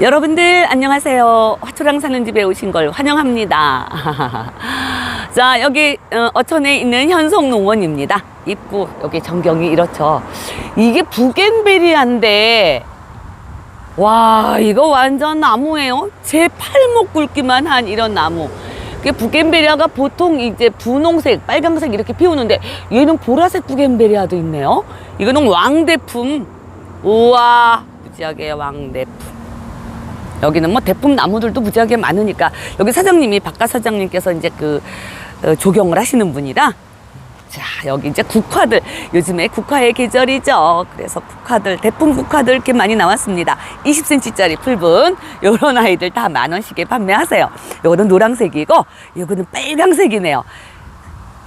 여러분들 안녕하세요. 화초랑 사는 집에 오신 걸 환영합니다. 자 여기 어, 어천에 있는 현성농원입니다. 입구 여기 전경이 이렇죠. 이게 부겐베리아인데 와 이거 완전 나무예요. 제 팔목 굵기만 한 이런 나무. 그게 부겐베리아가 보통 이제 분홍색, 빨강색 이렇게 피우는데 얘는 보라색 부겐베리아도 있네요. 이거는 왕대품. 우와 무지하게 왕대품. 여기는 뭐 대품 나무들도 무지하게 많으니까 여기 사장님이 바깥 사장님께서 이제 그 어, 조경을 하시는 분이라 자 여기 이제 국화들 요즘에 국화의 계절이죠. 그래서 국화들 대품 국화들 이렇게 많이 나왔습니다. 20cm짜리 풀분 요런 아이들 다 만 원씩에 판매하세요. 요거는 노란색이고 요거는 빨강색이네요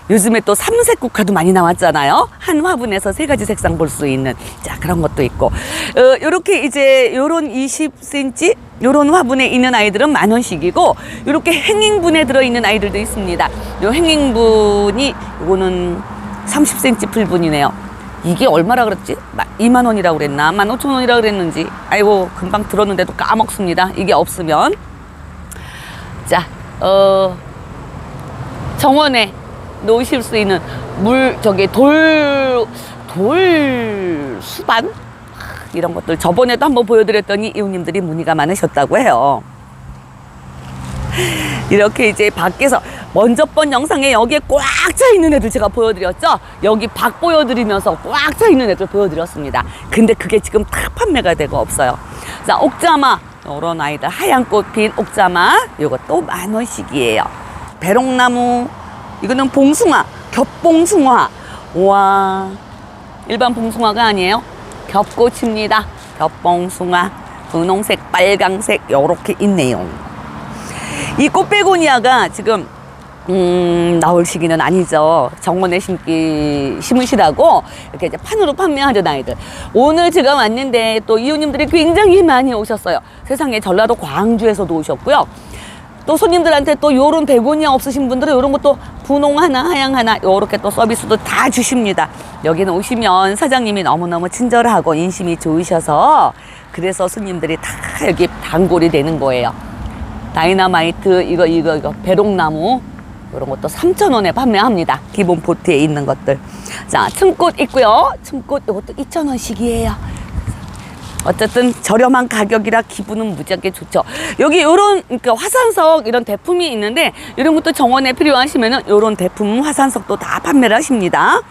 요즘에 또 삼색 국화도 많이 나왔잖아요. 한 화분에서 세 가지 색상 볼 수 있는 자 그런 것도 있고 어, 요렇게 이제 요런 20cm 요런 화분에 있는 아이들은 만 원씩이고 요렇게 행잉분에 들어 있는 아이들도 있습니다. 요 행잉분이 요거는 30cm 풀분이네요. 이게 얼마라 그랬지? 2만 원이라고 그랬나? 1만 5천 원이라고 그랬는지. 아이고 금방 들었는데도 까먹습니다. 이게 없으면 자, 어 정원에 놓으실 수 있는 물 저기 돌, 돌 수반 하, 이런 것들 저번에도 한번 보여드렸더니 이웃님들이 문의가 많으셨다고 해요. 이렇게 이제 밖에서 먼저 번 영상에 여기에 꽉 차 있는 애들 제가 보여드렸죠? 여기 밖 보여드리면서 꽉 차 있는 애들 보여드렸습니다. 근데 그게 지금 다 판매가 되고 없어요. 자, 옥자마. 이런 아이들 하얀 꽃 핀 옥자마. 요것도 만 원씩이에요. 배롱나무. 이거는 봉숭아. 겹봉숭아. 와 일반 봉숭아가 아니에요. 겹꽃입니다. 겹봉숭아. 분홍색, 빨강색 요렇게 있네요. 이 꽃베고니아가 지금 음, 나올 시기는 아니죠. 정원에 심기 심으시라고 이렇게 이제 판으로 판매하는 아이들. 오늘 제가 왔는데 또 이웃님들이 굉장히 많이 오셨어요. 세상에 전라도 광주에서도 오셨고요. 또 손님들한테 또 요런 베고니아 없으신 분들은 요런 것도 분홍 하나, 하양 하나 요렇게 또 서비스도 다 주십니다. 여기는 오시면 사장님이 너무너무 친절하고 인심이 좋으셔서 그래서 손님들이 다 여기 단골이 되는 거예요. 다이나마이트 이거 이거 이거 배롱나무 이런 것도 3,000원에 판매합니다. 기본 보트에 있는 것들. 자, 층꽃 있고요. 층꽃 이것도 2,000원씩이에요. 어쨌든 저렴한 가격이라 기분은 무지하게 좋죠. 여기 요런 그러니까 화산석 이런 대품이 있는데 이런 것도 정원에 필요하시면은 요런 대품 화산석도 다 판매를 하십니다.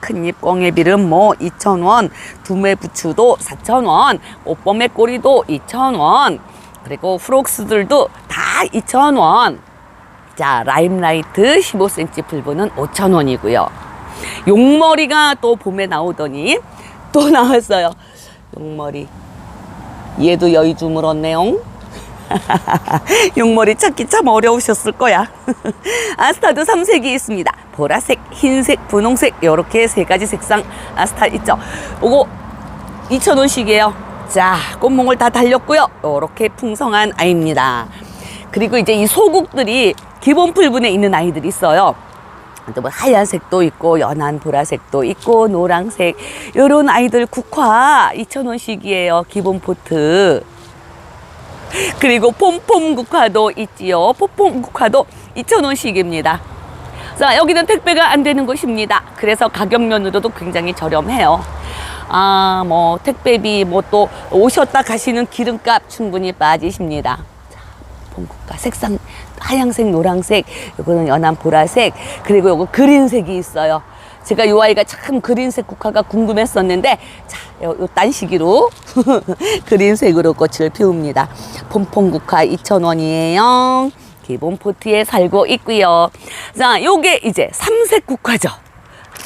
큰잎 꽁애비름 뭐 2,000원, 두매 부추도 4,000원, 오범의 꼬리도 2,000원, 그리고 프록스들도 다 2,000원. 자, 라임라이트 15cm 풀분은 5,000원이고요. 용머리가 또 봄에 나오더니 또 나왔어요. 용머리. 얘도 여의 주물었네요. 용머리 찾기 참 어려우셨을 거야. 아스타도 삼색이 있습니다. 보라색, 흰색, 분홍색 이렇게 세 가지 색상 아스타 있죠. 요거 2,000원씩이에요. 자, 꽃몽을 다 달렸고요. 이렇게 풍성한 아이입니다. 그리고 이제 이 소국들이 기본 풀분에 있는 아이들이 있어요. 또 뭐 하얀색도 있고 연한 보라색도 있고 노란색 요런 아이들 국화 2,000원씩이에요. 기본 포트. 그리고 폼폼 국화도 있지요. 폼폼 국화도 2,000원씩입니다. 자, 여기는 택배가 안 되는 곳입니다. 그래서 가격 면으로도 굉장히 저렴해요. 아, 뭐 택배비 뭐 또 오셨다 가시는 기름값 충분히 빠지십니다. 자, 봄국화 색상 하양색, 노란색, 요거는 연한 보라색, 그리고 요거 그린색이 있어요. 제가 요 아이가 참 그린색 국화가 궁금했었는데, 자, 요, 요 딴 시기로 그린색으로 꽃을 피웁니다. 폼폼 국화 2,000원이에요. 기본 포트에 살고 있고요. 자, 요게 이제 삼색 국화죠.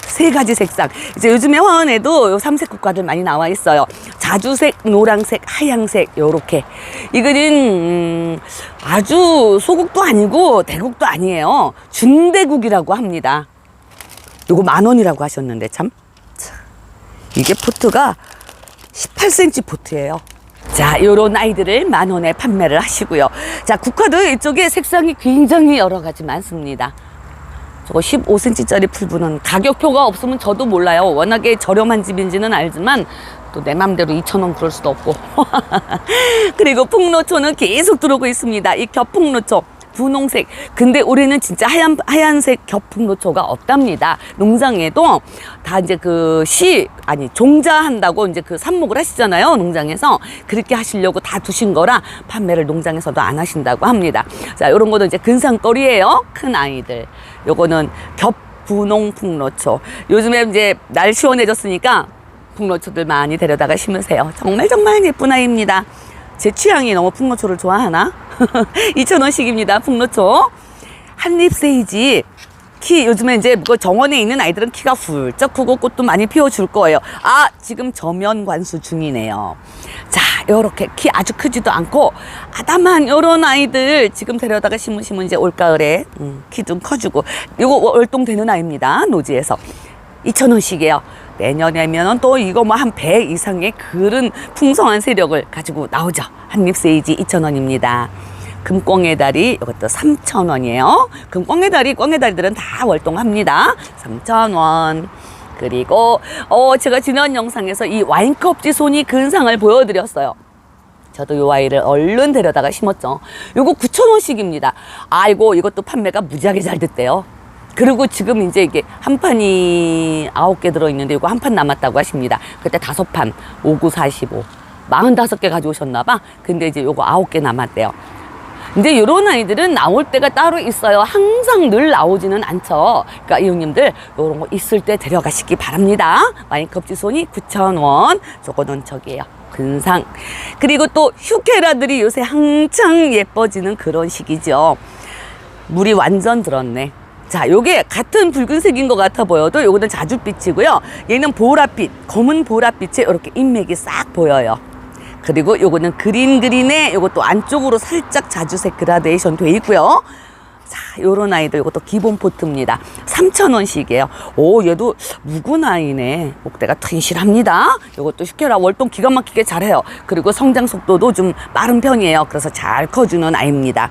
세 가지 색상. 이제 요즘에 화원에도 요 삼색 국화들 많이 나와 있어요. 자주색, 노란색, 하양색, 요렇게. 이거는, 음, 아주 소국도 아니고 대국도 아니에요. 준대국이라고 합니다. 요거 만 원이라고 하셨는데 참. 참. 이게 포트가 18cm 포트예요. 자, 요런 아이들을 만 원에 판매를 하시고요. 자, 국화도 이쪽에 색상이 굉장히 여러 가지 많습니다. 저거 15cm짜리 풀분은 가격표가 없으면 저도 몰라요. 워낙에 저렴한 집인지는 알지만 또 내 맘대로 2,000원 그럴 수도 없고. 그리고 풍로초는 계속 들어오고 있습니다. 이 겹풍로초. 분홍색. 근데 올해는 진짜 하얀, 하얀색 겹풍로초가 없답니다. 농장에도 다 이제 그 시, 아니, 종자한다고 이제 그 삽목을 하시잖아요. 농장에서. 그렇게 하시려고 다 두신 거라 판매를 농장에서도 안 하신다고 합니다. 자, 요런 것도 이제 근상거리예요. 큰 아이들. 요거는 겹 분홍 풍로초. 요즘에 이제 날 시원해졌으니까 풍로초들 많이 데려다가 심으세요. 정말 정말 예쁜 아이입니다. 제 취향이 너무 풍로초를 좋아하나? 2,000원씩입니다. 풍로초. 한립 세이지. 키 요즘에 이제 그 정원에 있는 아이들은 키가 훌쩍 크고 꽃도 많이 피워줄 거예요. 아 지금 저면 관수 중이네요. 자 요렇게 키 아주 크지도 않고 아담한 요런 아이들 지금 데려다가 심으시면 이제 올가을에 음, 키좀 커주고 요거 월동되는 아이입니다. 노지에서 2,000원씩이에요. 내년에면은 또 이거 뭐 한 배 이상의 그런 풍성한 세력을 가지고 나오죠. 한립 세이지 2,000원입니다. 금꽁의 다리 이것도 3,000원이에요. 금꽁의 다리, 꽁의 다리들은 다 월동합니다. 3,000원. 그리고 어 제가 지난 영상에서 이 와인컵지 손이 근상을 보여드렸어요. 저도 요 아이를 얼른 데려다가 심었죠. 요거 9,000원씩입니다. 아이고 이것도 판매가 무지하게 잘 됐대요. 그리고 지금 이제 이게 한 판이 아홉 개 들어있는데 이거 한 판 남았다고 하십니다. 그때 다섯 판, 5945. 45개 가져오셨나봐. 근데 이제 요거 아홉 개 남았대요. 근데 이런 아이들은 나올 때가 따로 있어요. 항상 늘 나오지는 않죠. 그러니까 이웃님들 이런 거 있을 때 데려가시기 바랍니다. 와인컵 지손이 9,000원. 저거는 저기예요. 근상. 그리고 또 휴케라들이 요새 한창 예뻐지는 그런 시기죠. 물이 완전 들었네. 자, 요게 같은 붉은색인 것 같아 보여도 요거는 자줏빛이고요. 얘는 보랏빛, 검은 보랏빛에 이렇게 인맥이 싹 보여요. 그리고 요거는 그린 그린에 요것도 안쪽으로 살짝 자주색 그라데이션 돼 있고요. 자, 요런 아이들 요것도 기본 포트입니다. 3,000원씩이에요. 오, 얘도 묵은 아이네. 목대가 튼실합니다. 요것도 슈케라 월동 기가 막히게 잘해요. 그리고 성장 속도도 좀 빠른 편이에요. 그래서 잘 커주는 아이입니다.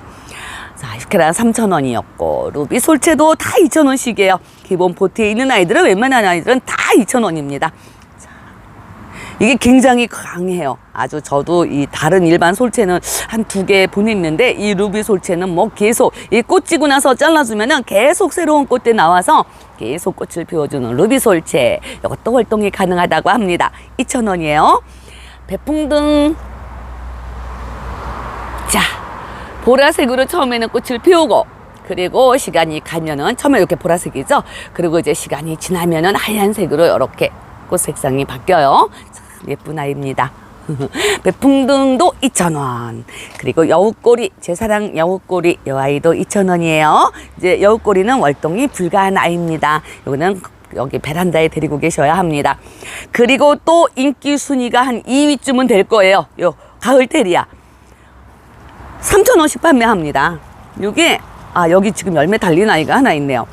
자, 슈케라 3,000원이었고, 루비 솔체도 다 2,000원씩이에요. 기본 포트에 있는 아이들은 웬만한 아이들은 다 2,000원입니다. 이게 굉장히 강해요. 아주 저도 이 다른 일반 솔체는 한 두 개 보냈는데 이 루비 솔체는 뭐 계속 이 꽃 지고 나서 잘라주면은 계속 새로운 꽃대 나와서 계속 꽃을 피워주는 루비 솔체. 이것도 활동이 가능하다고 합니다. 2,000원이에요. 배풍등. 자, 보라색으로 처음에는 꽃을 피우고 그리고 시간이 가면은 처음에 이렇게 보라색이죠. 그리고 이제 시간이 지나면은 하얀색으로 이렇게 꽃 색상이 바뀌어요. 참 예쁜 아이입니다. 배풍등도 2,000원. 그리고 여우꼬리, 제 사랑 여우꼬리, 이 아이도 2,000원이에요. 이제 여우꼬리는 월동이 불가한 아이입니다. 이거는 여기 베란다에 데리고 계셔야 합니다. 그리고 또 인기 순위가 한 2위쯤은 될 거예요. 요 가을 테리아. 3,000원씩 판매합니다. 요게, 아, 여기 지금 열매 달린 아이가 하나 있네요.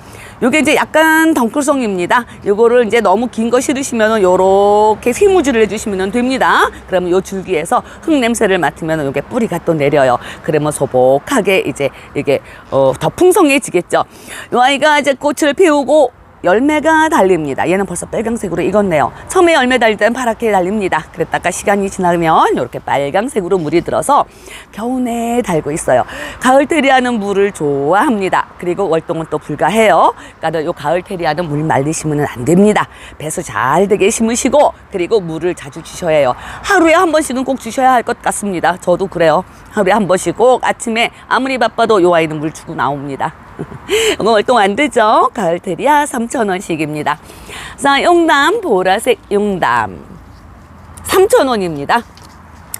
요게 이제 약간 덩쿨성입니다. 요거를 이제 너무 긴 거 싫으시면은 요렇게 휘무질을 해주시면 됩니다. 그러면 요 줄기에서 흙 냄새를 맡으면 요게 뿌리가 또 내려요. 그러면 소복하게 이제 이게 어, 더 풍성해지겠죠. 요 아이가 이제 꽃을 피우고 열매가 달립니다. 얘는 벌써 빨강색으로 익었네요. 처음에 열매 달릴 때는 파랗게 달립니다. 그랬다가 시간이 지나면 이렇게 빨강색으로 물이 들어서 겨우 내 달고 있어요. 가을 테리아는 물을 좋아합니다. 그리고 월동은 또 불가해요. 그러니까 요 가을 테리아는 물 말리시면 안 됩니다. 배수 잘 되게 심으시고 그리고 물을 자주 주셔야 해요. 하루에 한 번씩은 꼭 주셔야 할 것 같습니다. 저도 그래요. 하루에 한 번씩 꼭 아침에 아무리 바빠도 요 아이는 물 주고 나옵니다. 월동 안 되죠? 가을 테리아 3,000원씩입니다. 자, 용담, 보라색 용담. 3,000원입니다.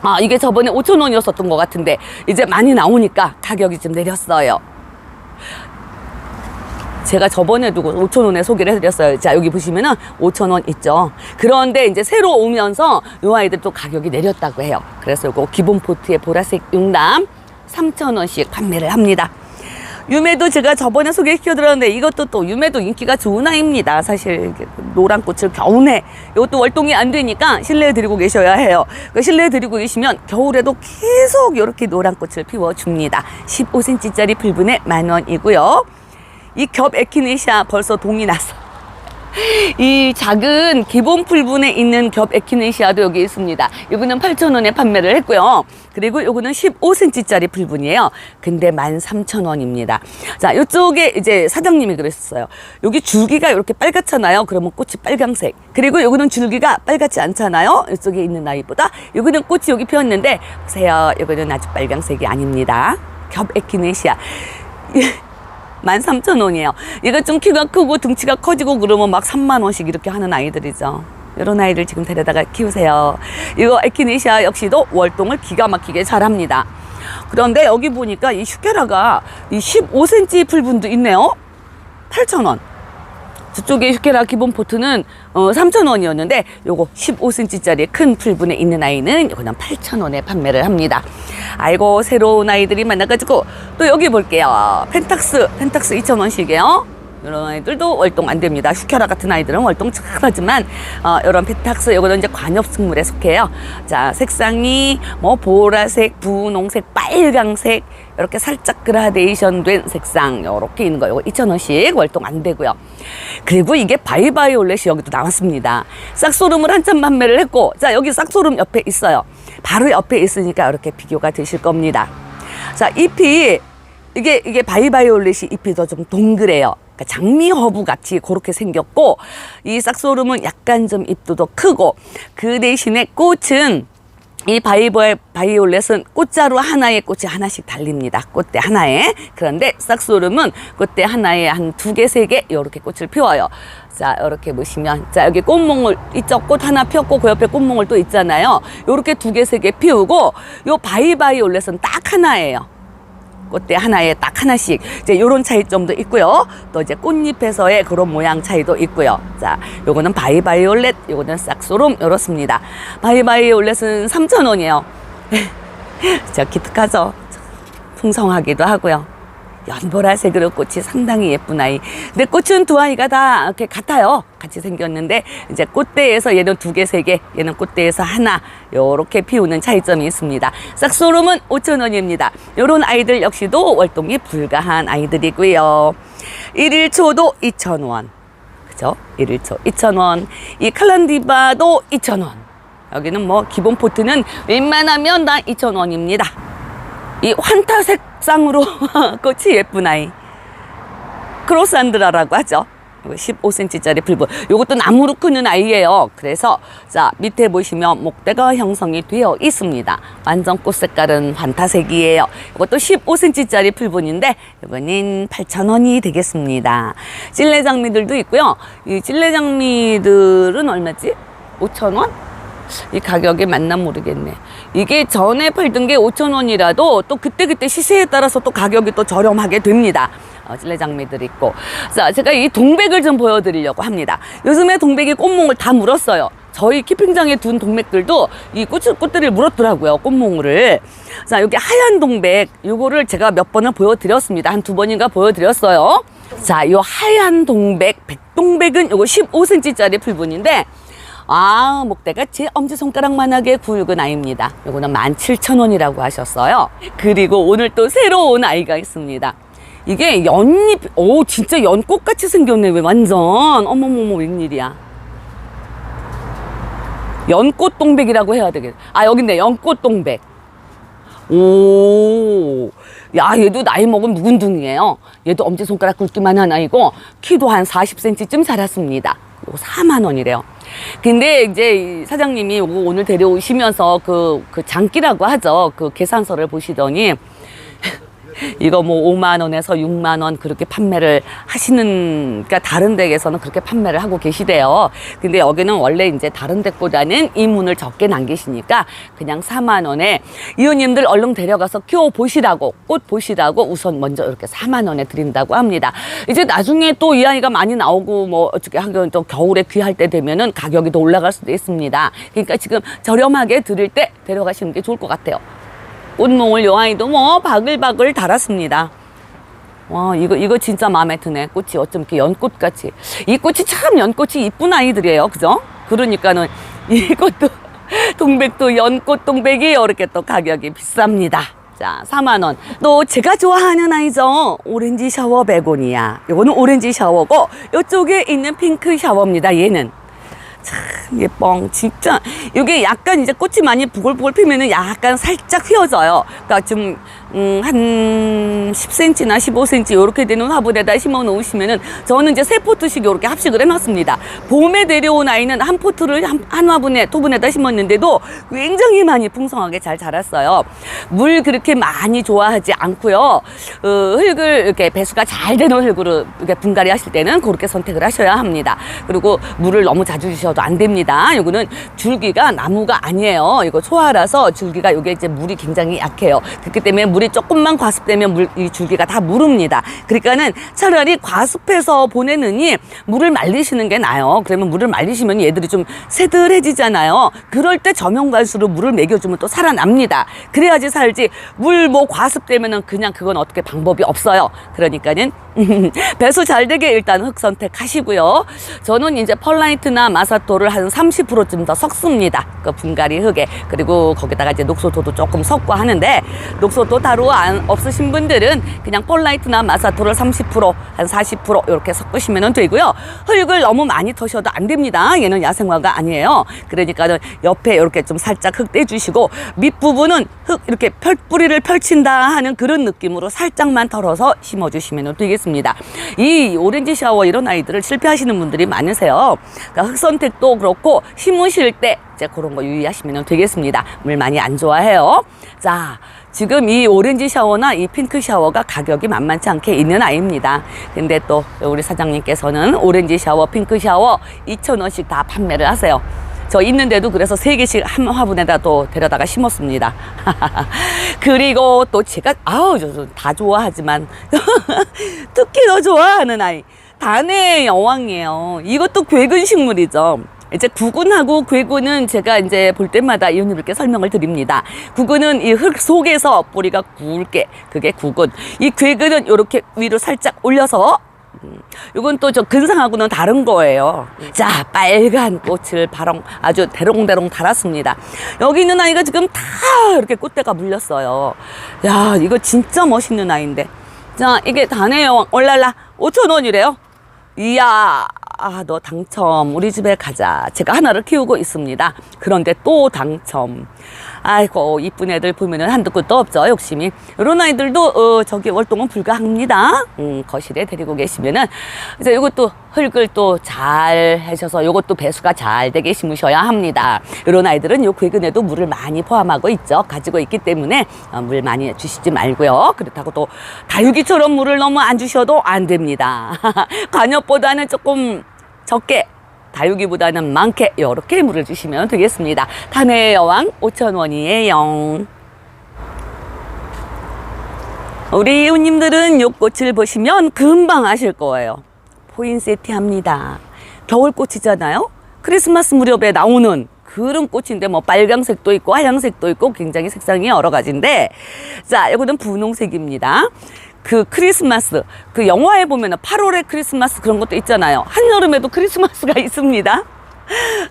아, 이게 저번에 5,000원이었었던 것 같은데, 이제 많이 나오니까 가격이 좀 내렸어요. 제가 저번에도 5,000원에 소개를 해드렸어요. 자, 여기 보시면은 5,000원 있죠. 그런데 이제 새로 오면서 요 아이들 또 가격이 내렸다고 해요. 그래서 이거 기본 포트의 보라색 용담 3,000원씩 판매를 합니다. 유매도 제가 저번에 소개시켜드렸는데 이것도 또 유매도 인기가 좋은 아이입니다. 사실 노란 꽃을 겨우내 이것도 월동이 안 되니까 실내에 들이고 계셔야 해요. 그 실내에 들이고 계시면 겨울에도 계속 이렇게 노란 꽃을 피워줍니다. 15cm짜리 풀분에 만 원이고요. 이 겹 에키네시아 벌써 동이 났어. 이 작은 기본 풀분에 있는 겹 에키네시아도 여기 있습니다. 이거는 8,000원에 판매를 했고요. 그리고 요거는 15cm짜리 풀분이에요. 근데 13,000원입니다. 자, 이쪽에 이제 사장님이 그랬어요. 여기 줄기가 이렇게 빨갛잖아요. 그러면 꽃이 빨강색. 그리고 요거는 줄기가 빨갛지 않잖아요. 이쪽에 있는 아이보다. 요거는 꽃이 여기 피었는데 보세요. 요거는 아주 빨강색이 아닙니다. 겹 에키네시아. 13,000원이에요. 얘가 좀 키가 크고 등치가 커지고 그러면 막 3만원씩 이렇게 하는 아이들이죠. 이런 아이들 지금 데려다가 키우세요. 이거 에키네시아 역시도 월동을 기가 막히게 잘합니다. 그런데 여기 보니까 이 슈케라가 이 15cm 풀분도 있네요. 8,000원. 저쪽에 슈케라 기본 포트는 어, 3,000원이었는데 요거 15cm짜리 큰 풀분에 있는 아이는 요거는 8,000원에 판매를 합니다. 아이고 새로운 아이들이 많아가지고 또 여기 볼게요. 펜탁스 펜탁스 2,000원씩이에요. 이런 아이들도 월동 안 됩니다. 슈케라 같은 아이들은 월동 잘하지만 어, 이런 펜탁스 요거는 이제 관엽식물에 속해요. 자 색상이 뭐 보라색, 분홍색, 빨강색 이렇게 살짝 그라데이션 된 색상 이렇게 있는 거 요거 2,000원씩 월동 안 되고요. 그리고 이게 바이바이올렛이 여기도 나왔습니다. 싹소름을 한참 판매를 했고 자 여기 싹소름 옆에 있어요. 바로 옆에 있으니까 이렇게 비교가 되실 겁니다. 자 잎이 이게 이게 바이바이올렛이 잎이 더 좀 동그래요. 그러니까 장미 허브 같이 그렇게 생겼고 이 싹소름은 약간 좀 잎도 더 크고 그 대신에 꽃은 이 바이버 바이올렛은 꽃자루 하나에 꽃이 하나씩 달립니다. 꽃대 하나에. 그런데 싹소름은 꽃대 하나에 한 두 개, 세 개, 이렇게 꽃을 피워요. 자, 이렇게 보시면. 자, 여기 꽃몽을, 이쪽 꽃 하나 피었고, 그 옆에 꽃몽을 또 있잖아요. 요렇게 두 개, 세 개 피우고, 요 바이바이올렛은 딱 하나예요. 꽃대 하나에 딱 하나씩 이제 요런 차이점도 있고요. 또 이제 꽃잎에서의 그런 모양 차이도 있고요. 자, 요거는 바이바이올렛, 요거는 싹소름 요렇습니다. 바이바이올렛은 3,000원이에요. 저 기특하죠. 풍성하기도 하고요. 연보라색으로 꽃이 상당히 예쁜 아이. 근데 꽃은 두 아이가 다 이렇게 같아요. 같이 생겼는데 이제 꽃대에서 얘는 두 개, 세 개, 얘는 꽃대에서 하나 요렇게 피우는 차이점이 있습니다. 싹소름은 5,000원입니다. 요런 아이들 역시도 월동이 불가한 아이들이고요. 일일초도 2,000원. 그죠? 일일초 2,000원. 이 칼란디바도 2,000원. 여기는 뭐 기본 포트는 웬만하면 다 2,000원입니다. 이 환타 색상으로 꽃이 예쁜 아이. 크로산드라라고 하죠. 15cm짜리 풀분. 요것도 나무로 크는 아이예요. 그래서 자 밑에 보시면 목대가 형성이 되어 있습니다. 완전 꽃 색깔은 환타색이에요. 이것도 15cm짜리 풀분인데 이거는 8,000원이 되겠습니다. 찔레 장미들도 있고요. 이 찔레 장미들은 얼마지? 5,000원? 이 가격이 맞나 모르겠네. 이게 전에 팔던 게 5,000원이라도 또 그때그때 시세에 따라서 또 가격이 또 저렴하게 됩니다. 어, 찔레 장미들 있고. 자, 제가 이 동백을 좀 보여드리려고 합니다. 요즘에 동백이 꽃몽을 다 물었어요. 저희 키핑장에 둔 동백들도 이 꽃, 꽃들을 물었더라고요. 꽃몽을. 자, 여기 하얀 동백. 요거를 제가 몇 번을 보여드렸습니다. 한 두 번인가 보여드렸어요. 자, 요 하얀 동백, 백동백은 요거 15cm짜리 풀분인데 아, 목대가 제 엄지손가락만하게 굵은 아이입니다. 요거는 17,000원이라고 하셨어요. 그리고 오늘 또 새로운 아이가 있습니다. 이게 연잎, 오, 진짜 연꽃같이 생겼네. 왜 완전. 어머머머, 웬일이야. 연꽃 동백이라고 해야 되겠다. 아, 여기 있네. 연꽃 동백. 오, 야, 얘도 나이 먹은 묵은둥이에요. 얘도 엄지손가락 굵기만 한 아이고, 키도 한 40cm쯤 자랐습니다. 요거 4만 원이래요. 근데 이제 이 사장님이 오늘 데려오시면서 그, 그 장기라고 하죠. 그 계산서를 보시더니, 이거 뭐 5만 원에서 6만 원 그렇게 판매를 하시는 그러니까 다른 댁에서는 그렇게 판매를 하고 계시대요. 근데 여기는 원래 이제 다른 댁보다는 이문을 적게 남기시니까 그냥 4만 원에 이웃님들 얼른 데려가서 키워 보시라고 꽃 보시라고 우선 먼저 이렇게 4만 원에 드린다고 합니다. 이제 나중에 또 이 아이가 많이 나오고 뭐 어떻게 하긴 또 겨울에 귀할 때 되면은 가격이 더 올라갈 수도 있습니다. 그러니까 지금 저렴하게 드릴 때 데려가시는 게 좋을 것 같아요. 꽃몽을 요 아이도 뭐 바글바글 달았습니다. 와 이거 이거 진짜 마음에 드네. 꽃이 어쩜 이렇게 연꽃 같이. 이 꽃이 참 연꽃이 이쁜 아이들이에요, 그죠? 그러니까는 이것도 동백도 연꽃 동백이 이렇게 또 가격이 비쌉니다. 자, 4만 원. 또 제가 좋아하는 아이죠. 오렌지 샤워 베고니아. 요거는 오렌지 샤워고 요쪽에 있는 핑크 샤워입니다. 얘는. 참 예뻐. 진짜 이게 약간 이제 꽃이 많이 부글부글 피면은 약간 살짝 휘어져요. 그러니까 좀 음, 한 10cm나 15cm 이렇게 되는 화분에다 심어 놓으시면은 저는 이제 세 포트씩 이렇게 합식을 해놨습니다. 봄에 내려온 아이는 한 포트를 한, 한 화분에 토분에다 심었는데도 굉장히 많이 풍성하게 잘 자랐어요. 물 그렇게 많이 좋아하지 않고요. 어, 흙을 이렇게 배수가 잘 되는 흙으로 이렇게 분갈이 하실 때는 그렇게 선택을 하셔야 합니다. 그리고 물을 너무 자주 주셔도 안 됩니다. 요거는 줄기가 나무가 아니에요. 이거 초화라서 줄기가 요게 이제 물이 굉장히 약해요. 그렇기 때문에 물이 조금만 과습되면 물, 이 줄기가 다 무릅니다. 그러니까는 차라리 과습해서 보내느니 물을 말리시는 게 나아요. 그러면 물을 말리시면 얘들이 좀 새들해지잖아요. 그럴 때 저명갈수록 물을 먹여주면 또 살아납니다. 그래야지 살지. 물 뭐 과습되면은 그냥 그건 어떻게 방법이 없어요. 그러니까는 배수 잘 되게 일단 흙 선택하시고요. 저는 이제 펄라이트나 마사 토를 한 30%쯤 더 섞습니다. 그 분갈이 흙에. 그리고 거기다가 이제 녹소토도 조금 섞고 하는데 녹소토 따로 안 없으신 분들은 그냥 펄라이트나 마사토를 30%한 40% 이렇게 섞으시면 되고요. 흙을 너무 많이 터셔도 안 됩니다. 얘는 야생화가 아니에요. 그러니까 옆에 이렇게 좀 살짝 흙 떼주시고 밑부분은 흙 이렇게 펼 뿌리를 펼친다 하는 그런 느낌으로 살짝만 털어서 심어주시면 되겠습니다. 이 오렌지 샤워 이런 아이들을 실패하시는 분들이 많으세요. 그러니까 흙 선택 도 그렇고 심으실 때 이제 그런 거 유의하시면 되겠습니다 물 많이 안 좋아해요 자 지금 이 오렌지 샤워나 이 핑크 샤워가 가격이 만만치 않게 있는 아이입니다. 근데 또 우리 사장님께서는 오렌지 샤워, 핑크 샤워 2,000원씩 다 판매를 하세요. 저 있는데도 그래서 세 개씩 한 화분에다 또 데려다가 심었습니다. 그리고 또 제가 아우 저다 좋아하지만 특히 더 좋아하는 아이 단의 여왕이에요. 이것도 괴근 식물이죠. 이제 구근하고 괴근은 제가 이제 볼 때마다 이웃님들께 설명을 드립니다. 구근은 이 흙 속에서 뿌리가 굵게 그게 구근. 이 괴근은 이렇게 위로 살짝 올려서 음, 이건 또 저 근상하고는 다른 거예요. 자, 빨간 꽃을 바롱 아주 대롱대롱 달았습니다. 여기 있는 아이가 지금 다 이렇게 꽃대가 물렸어요. 야, 이거 진짜 멋있는 아이인데. 자, 이게 단의 여왕 올랄라 5천 원이래요. 이야, 아, 너 당첨. 우리 집에 가자. 제가 하나를 키우고 있습니다. 그런데 또 당첨. 아이고, 이쁜 애들 보면은 한두 끝도 없죠, 욕심이. 이런 아이들도, 어, 저기 월동은 불가합니다. 음, 거실에 데리고 계시면은, 이제 이것도 흙을 또잘 하셔서 이것도 배수가 잘 되게 심으셔야 합니다. 이런 아이들은 요 괴근에도 물을 많이 포함하고 있죠. 가지고 있기 때문에 어, 물 많이 주시지 말고요. 그렇다고 또 다육이처럼 물을 너무 안 주셔도 안 됩니다. 관엽보다는 조금 적게 다육이보다는 많게 이렇게 물을 주시면 되겠습니다. 단의 여왕 5,000원이에요. 우리 이웃님들은 요 꽃을 보시면 금방 아실 거예요. 포인세티 합니다. 겨울꽃이잖아요. 크리스마스 무렵에 나오는 그런 꽃인데 뭐 빨강색도 있고 하얀색도 있고 굉장히 색상이 여러 가지인데 자 이거는 분홍색입니다. 그 크리스마스 그 영화에 보면은 8월에 크리스마스 그런 것도 있잖아요. 한여름에도 크리스마스가 있습니다.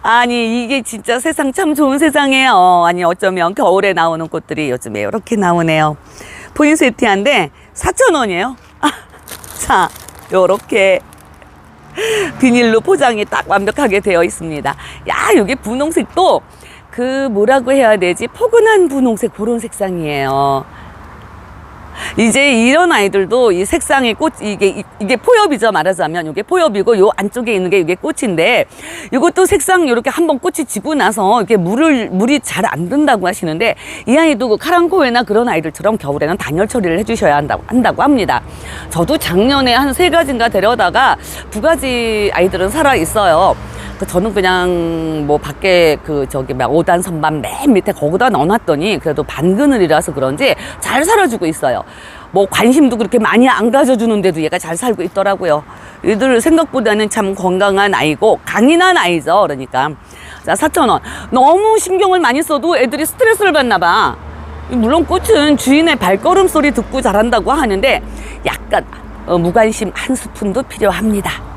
아니 이게 진짜 세상 참 좋은 세상이에요. 아니 어쩌면 겨울에 나오는 꽃들이 요즘에 이렇게 나오네요. 포인세티한데 4,000원이에요. 자, 요렇게 비닐로 포장이 딱 완벽하게 되어 있습니다. 야, 여기 분홍색도 그 뭐라고 해야 되지? 포근한 분홍색 그런 색상이에요. 이제 이런 아이들도 이 색상이 꽃 이게 이게 포엽이죠 말하자면 이게 포엽이고 요 안쪽에 있는 게 이게 꽃인데 이것도 색상 이렇게 한번 꽃이 지고 나서 이게 물을 물이 잘 안 든다고 하시는데 이 아이도 그 카랑코에나 그런 아이들처럼 겨울에는 단열 처리를 해주셔야 한다고 한다고 합니다. 저도 작년에 한 세 가지인가 데려다가 두 가지 아이들은 살아 있어요. 그 저는 그냥 뭐 밖에 그 저기 막 5단 선반 맨 밑에 거기다 넣어놨더니 그래도 반그늘이라서 그런지 잘 살아주고 있어요. 뭐 관심도 그렇게 많이 안 가져주는데도 얘가 잘 살고 있더라고요. 얘들 생각보다는 참 건강한 아이고 강인한 아이죠. 그러니까 자 4천 원 너무 신경을 많이 써도 애들이 스트레스를 받나 봐. 물론 꽃은 주인의 발걸음 소리 듣고 자란다고 하는데 약간 어, 무관심 한 스푼도 필요합니다.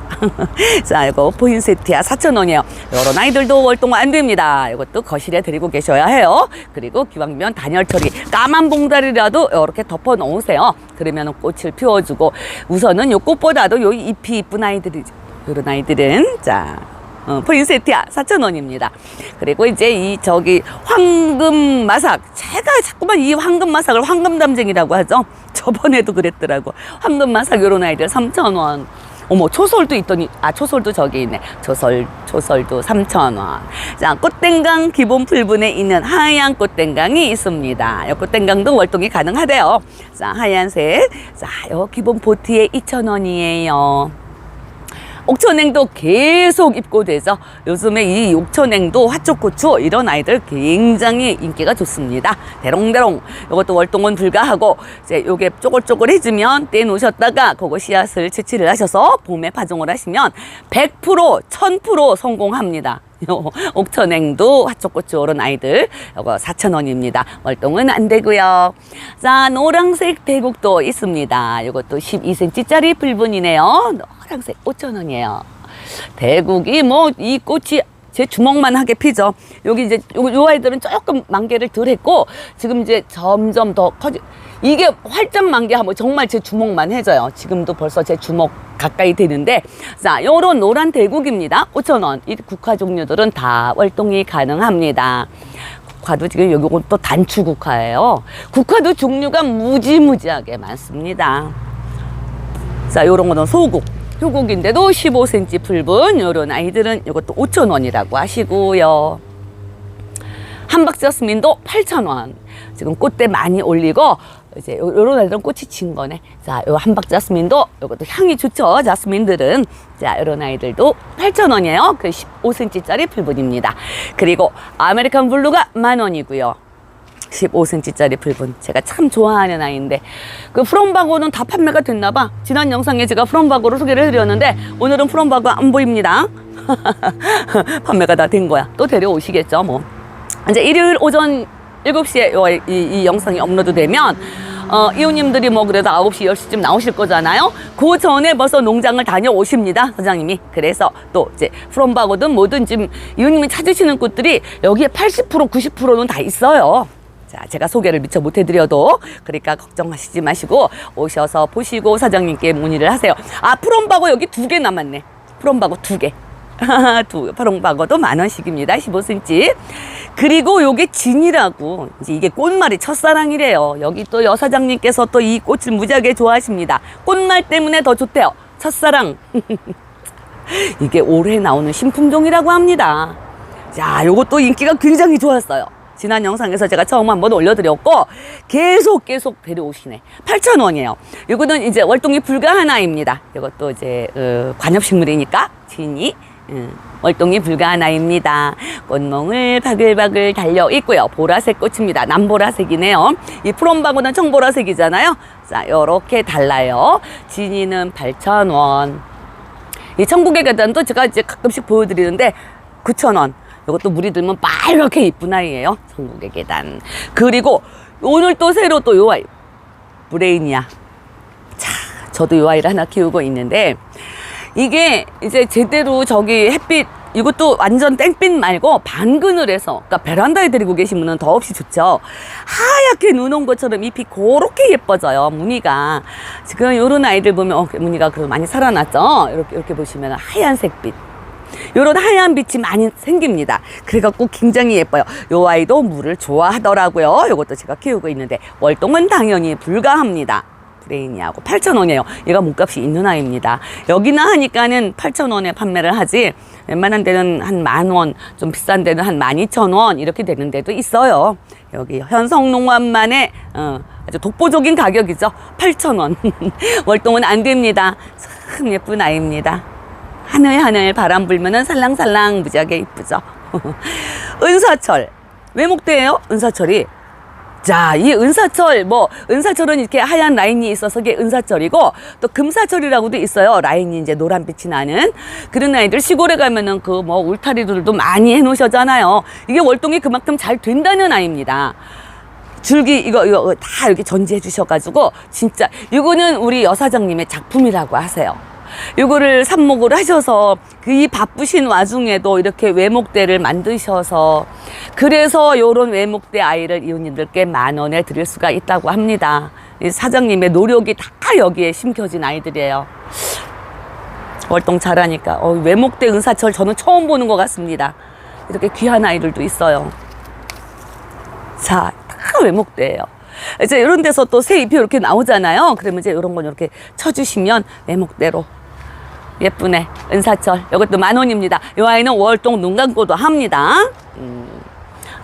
자, 이거 포인 세트야 4,000원이에요. 이런 아이들도 월동 안 됩니다. 이것도 거실에 드리고 계셔야 해요. 그리고 기왕이면 단열 처리 까만 봉다리라도 이렇게 덮어 놓으세요. 그러면 꽃을 피워주고 우선은 요 꽃보다도 요 잎이 이쁜 아이들이죠. 이런 아이들은 자 어, 포인세트야 4,000원입니다. 그리고 이제 이 저기 황금 마삭 제가 자꾸만 이 황금 마삭을 황금 담쟁이라고 하죠. 저번에도 그랬더라고. 황금 마삭 요런 아이들 3,000원. 어머 초솔도 있더니 아 초솔도 저기 있네. 초솔 초솔도 3,000원. 자 꽃땡강 기본 풀분에 있는 하얀 꽃땡강이 있습니다. 이 꽃땡강도 월동이 가능하대요. 자 하얀색. 자요 기본 보트에 2,000원이에요 옥천행도 계속 입고돼서 요즘에 이 옥천행도 화초고추 이런 아이들 굉장히 인기가 좋습니다. 대롱대롱 이것도 월동은 불가하고 이제 요게 쪼글쪼글해지면 떼놓으셨다가 그거 씨앗을 채취를 하셔서 봄에 파종을 하시면 100% 1000% 성공합니다. 요 옥천행도 화초고추 오른 아이들 요거 4,000원입니다. 월동은 안 되고요. 자 노란색 대국도 있습니다. 이것도 12cm짜리 불분이네요. 노란색 5,000원이에요. 대국이 뭐 이 꽃이 제 주먹만 하게 피죠. 여기 이제 요, 요 아이들은 조금 만개를 덜 했고 지금 이제 점점 더 커지. 이게 활짝 만개하면 정말 제 주먹만 해져요. 지금도 벌써 제 주먹 가까이 되는데 자 요런 노란 대국입니다. 5,000원. 이 국화 종류들은 다 월동이 가능합니다. 국화도 지금 여기 또 단추 국화예요. 국화도 종류가 무지무지하게 많습니다. 자, 요런 거는 소국. 효국인데도 15cm 풀분. 요런 아이들은 이것도 5,000원이라고 하시고요. 한박자스민도 8,000원. 지금 꽃대 많이 올리고 이제 요- 요런 아이들은 꽃이 진 거네. 자, 요 한박자스민도 요것도 향이 좋죠. 자스민들은. 자, 요런 아이들도 8,000원이에요. 그 15cm짜리 풀분입니다. 그리고 아메리칸 블루가 만 원이고요. 15cm짜리 풀분 제가 참 좋아하는 아이인데 그 프롬바고는 다 판매가 됐나 봐 지난 영상에 제가 프롬바고를 소개를 해드렸는데 오늘은 프롬바고 안 보입니다 판매가 다 된 거야 또 데려오시겠죠 뭐 이제 일요일 오전 7시에 요, 이, 이 영상이 업로드 되면 어, 이웃님들이 뭐 그래도 9시, 10시쯤 나오실 거잖아요. 그 전에 벌써 농장을 다녀오십니다, 사장님이. 그래서 또 이제 프롬바고든 뭐든 지금 이웃님이 찾으시는 꽃들이 여기에 80%, 90%는 다 있어요. 자, 제가 소개를 미처 못 해드려도 그러니까 걱정하시지 마시고 오셔서 보시고 사장님께 문의를 하세요. 아, 프롬바고 여기 두 개 남았네. 프롬바고 두 개. 두 프롬바고도 만 원씩입니다. 15cm. 그리고 요게 진이라고 이제 이게 꽃말이 첫사랑이래요. 여기 또 여사장님께서 또 이 꽃을 무지하게 좋아하십니다. 꽃말 때문에 더 좋대요. 첫사랑. 이게 올해 나오는 신품종이라고 합니다. 자, 요것도 인기가 굉장히 좋았어요. 지난 영상에서 제가 처음 한번 올려드렸고 계속 계속 데려오시네. 8,000원이에요. 이거는 이제 월동이 불가한 아이입니다. 이것도 이제 어, 관엽식물이니까 진이 음, 월동이 불가한 아이입니다. 꽃몽을 바글바글 달려 있고요. 보라색 꽃입니다. 남보라색이네요. 이 프롬바고는 청보라색이잖아요. 자, 요렇게 달라요. 진이는 8,000원. 이 천국의 계단도 제가 이제 가끔씩 보여드리는데 9,000원. 이것도 물이 들면 빨갛게 이쁜 아이예요. 천국의 계단. 그리고 오늘 또 새로 또 요 아이. 브레이니아. 자, 저도 요 아이를 하나 키우고 있는데 이게 이제 제대로 저기 햇빛 이것도 완전 땡빛 말고 해서 그러니까 베란다에 데리고 계신 분은 더없이 좋죠. 하얗게 눈 온 것처럼 잎이 그렇게 예뻐져요. 무늬가 지금 요런 아이들 보면 어, 무늬가 그 많이 살아났죠. 이렇게 이렇게 보시면 하얀색빛. 요런 하얀 빛이 많이 생깁니다. 그래갖고 굉장히 예뻐요. 요 아이도 물을 좋아하더라고요. 요것도 제가 키우고 있는데 월동은 당연히 불가합니다. 브레이니하고 8,000원이에요. 얘가 몸값이 있는 아이입니다. 여기나 하니까는 8,000원에 판매를 하지 웬만한 데는 한 만 원, 좀 비싼 데는 한 12,000원 이렇게 되는 데도 있어요. 여기 현성농원만의 어, 아주 독보적인 가격이죠. 8,000원. 월동은 안 됩니다. 참 예쁜 아이입니다. 하늘 하늘 바람 불면은 살랑살랑 무지하게 이쁘죠. 은사철. 외목대예요 은사철이. 자, 이 은사철, 뭐, 은사철은 이렇게 하얀 라인이 있어서 이게 은사철이고, 또 금사철이라고도 있어요. 라인이 이제 노란빛이 나는. 그런 아이들 시골에 가면은 그 뭐 울타리들도 많이 해 놓으셨잖아요. 이게 월동이 그만큼 잘 된다는 아이입니다. 줄기 이거 이거 다 이렇게 전지해 주셔가지고 진짜 이거는 우리 여사장님의 작품이라고 하세요. 이거를 삽목을 하셔서 그 이 바쁘신 와중에도 이렇게 외목대를 만드셔서 그래서 요런 외목대 아이를 이웃님들께 만 원에 드릴 수가 있다고 합니다. 이 사장님의 노력이 다 여기에 심겨진 아이들이에요. 월동 잘하니까 어, 외목대 은사철 저는 처음 보는 것 같습니다. 이렇게 귀한 아이들도 있어요. 자, 다 외목대예요. 이제 이런 데서 또 새 잎이 이렇게 나오잖아요. 그러면 이제 이런 건 이렇게 쳐주시면 외목대로 예쁘네. 은사철. 이것도 만 원입니다. 이 아이는 월동 눈 감고도 합니다. 음.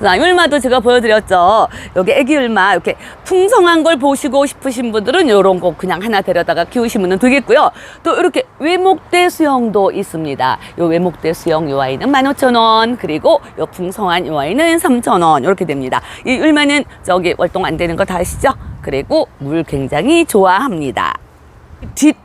자, 율마도 제가 보여드렸죠. 여기 애기 율마 이렇게 풍성한 걸 보시고 싶으신 분들은 이런 거 그냥 하나 데려다가 키우시면 되겠고요. 또 이렇게 외목대 수영도 있습니다. 요 외목대 수영 요 아이는 15,000원 그리고 요 풍성한 요 아이는 3,000원 이렇게 됩니다. 이 율마는 저기 월동 안 되는 거 다 아시죠? 그리고 물 굉장히 좋아합니다. 뒷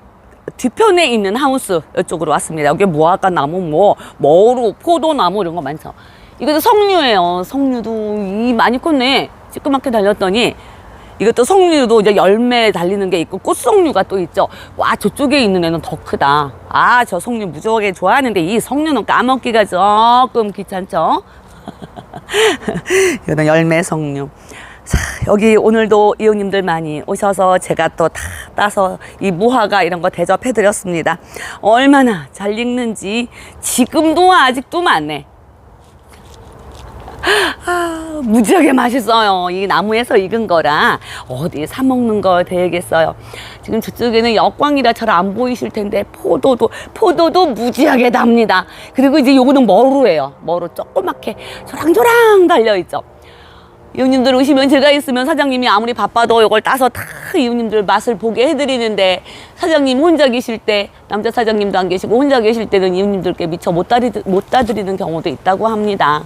뒤편에 있는 하우스 이쪽으로 왔습니다. 여기 무화과 나무, 뭐 머루, 포도나무 이런 거 많죠. 이것도 석류예요. 석류도 이 많이 컸네. 찌끄맣게 달렸더니 이것도 석류도 이제 열매 달리는 게 있고 꽃석류가 또 있죠. 와 저쪽에 있는 애는 더 크다. 아 저 석류 무지하게 좋아하는데 이 석류는 까먹기가 조금 귀찮죠. 이거는 열매 석류. 자, 여기 오늘도 이웃님들 많이 오셔서 제가 또 다 따서 이 무화과 이런 거 대접해 드렸습니다. 얼마나 잘 익는지 지금도 아직도 많네. 아, 무지하게 맛있어요. 이 나무에서 익은 거라 어디 사 먹는 거 되겠어요. 지금 저쪽에는 역광이라 잘 안 보이실 텐데 포도도 포도도 무지하게 답니다. 그리고 이제 요거는 머루예요. 머루 조그맣게 조랑조랑 달려 있죠. 이웃님들 오시면 제가 있으면 사장님이 아무리 바빠도 이걸 따서 다 이웃님들 맛을 보게 해드리는데 사장님 혼자 계실 때 남자 사장님도 안 계시고 혼자 계실 때는 이웃님들께 미처 못 따드리는 경우도 있다고 합니다.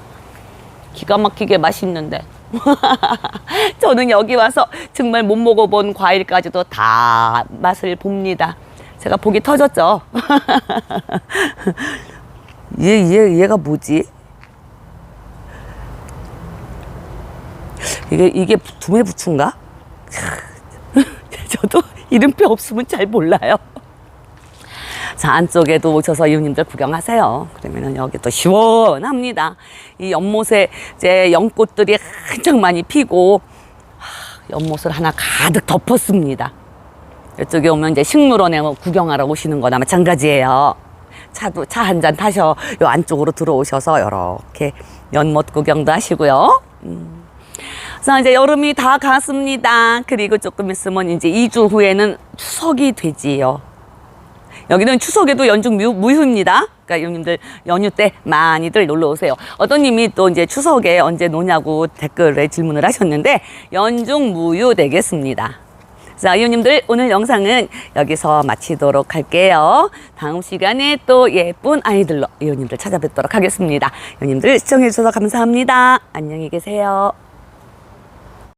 기가 막히게 맛있는데. 저는 여기 와서 정말 못 먹어본 과일까지도 다 맛을 봅니다. 제가 복이 터졌죠. 얘, 얘, 얘가 뭐지? 이게, 이게 두메 부추인가? 저도 이름표 없으면 잘 몰라요. 자, 안쪽에도 오셔서 이웃님들 구경하세요. 그러면은 여기 또 시원합니다. 이 연못에 이제 연꽃들이 한창 많이 피고, 하, 연못을 하나 가득 덮었습니다. 이쪽에 오면 이제 식물원에 뭐 구경하러 오시는 거나 마찬가지예요. 차도 차 한 잔 타셔 요 안쪽으로 들어오셔서 이렇게 연못 구경도 하시고요. 음. 자 이제 여름이 다 갔습니다. 그리고 조금 있으면 이제 2주 후에는 추석이 되지요. 여기는 추석에도 연중 무, 무휴입니다. 그러니까 형님들 연휴 때 많이들 놀러 오세요. 어떤 님이 또 이제 추석에 언제 노냐고 댓글에 질문을 하셨는데 연중 무휴 되겠습니다. 자, 이웃님들 오늘 영상은 여기서 마치도록 할게요. 다음 시간에 또 예쁜 아이들로 이웃님들 찾아뵙도록 하겠습니다. 이웃님들 시청해 주셔서 감사합니다. 안녕히 계세요.